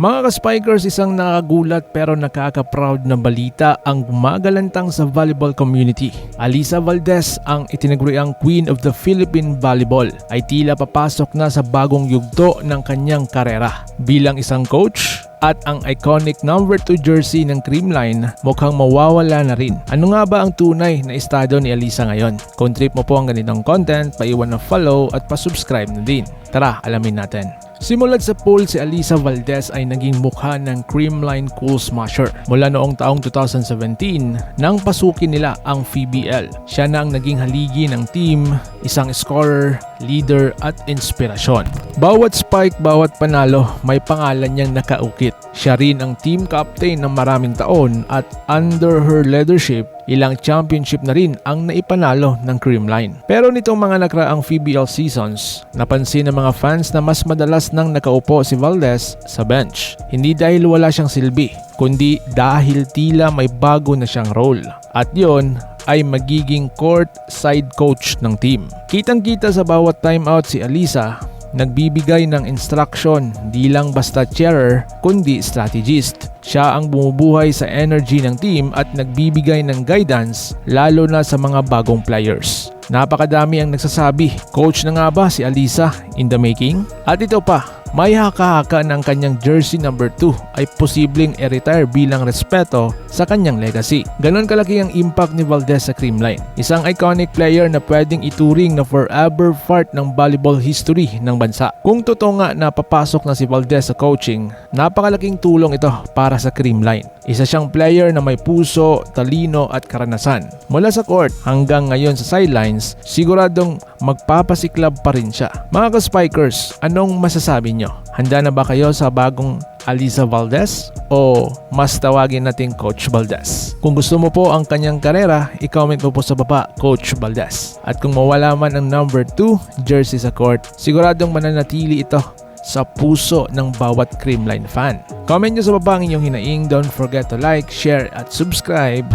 Mga ka-spikers, isang nakagulat pero nakaka-proud na balita ang gumagalantang sa volleyball community. Alisa Valdez, ang itinaguriang Queen of the Philippine Volleyball, ay tila papasok na sa bagong yugto ng kanyang karera. Bilang isang coach, at ang iconic number 2 jersey ng Creamline mukhang mawawala na rin. Ano nga ba ang tunay na estado ni Alisa ngayon? Kung trip mo po ang ganitong content, paiwan na follow at pasubscribe na din. Tara, alamin natin. Simulat sa poll, si Alisa Valdez ay naging mukha ng Creamline Cool Smasher. Mula noong taong 2017, nang pasukin nila ang FBL. Siya na ang naging haligi ng team, isang scorer, leader at inspirasyon. Bawat spike, bawat panalo, may pangalan niyang nakaukit. Siya rin ang team captain ng maraming taon at under her leadership, ilang championship na rin ang naipanalo ng Creamline. Pero nitong mga nakraang FBL seasons, napansin ng mga fans na mas madalas nang nakaupo si Valdez sa bench. Hindi dahil wala siyang silbi, kundi dahil tila may bago na siyang role. At yon ay magiging court side coach ng team. Kitang-kita sa bawat timeout si Alisa nagbibigay ng instruction di lang basta chairer kundi strategist. Siya ang bumubuhay sa energy ng team at nagbibigay ng guidance lalo na sa mga bagong players. Napakadami ang nagsasabi, coach na nga ba si Alisa in the making? At ito pa, may haka-haka ng kanyang jersey number 2 ay posibleng i-retire bilang respeto sa kanyang legacy. Ganon kalaki ang impact ni Valdez sa Creamline. Isang iconic player na pwedeng ituring na forever part ng volleyball history ng bansa. Kung totoo nga na papasok na si Valdez sa coaching, napakalaking tulong ito para sa Creamline. Isa siyang player na may puso, talino at karanasan. Mula sa court hanggang ngayon sa sidelines, siguradong magpapasiklab pa rin siya. Mga ka-spikers, anong masasabi nyo? Handa na ba kayo sa bagong Alisa Valdez o mas tawagin nating Coach Valdez? Kung gusto mo po ang kanyang karera, i-comment mo po sa baba Coach Valdez. At kung mawala man ang number 2 jersey sa court, siguradong mananatili ito sa puso ng bawat Creamline fan. Comment nyo sa baba ang inyong hinaing. Don't forget to like, share at subscribe.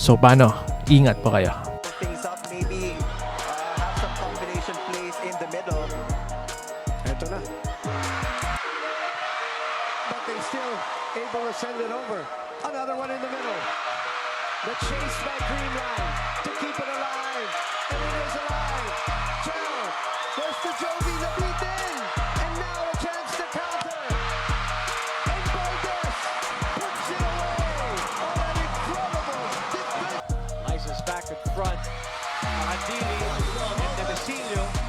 So paano? Ingat po kayo. But they still able to send it over. Another one in the middle. The chase by Greenline to keep it alive. And it is alive. Chow. There's the Jovi, the beat in. And now a chance to counter. And Bogus puts it away oh, on an incredible defense. Lysis back in front. Adili and Demesilio.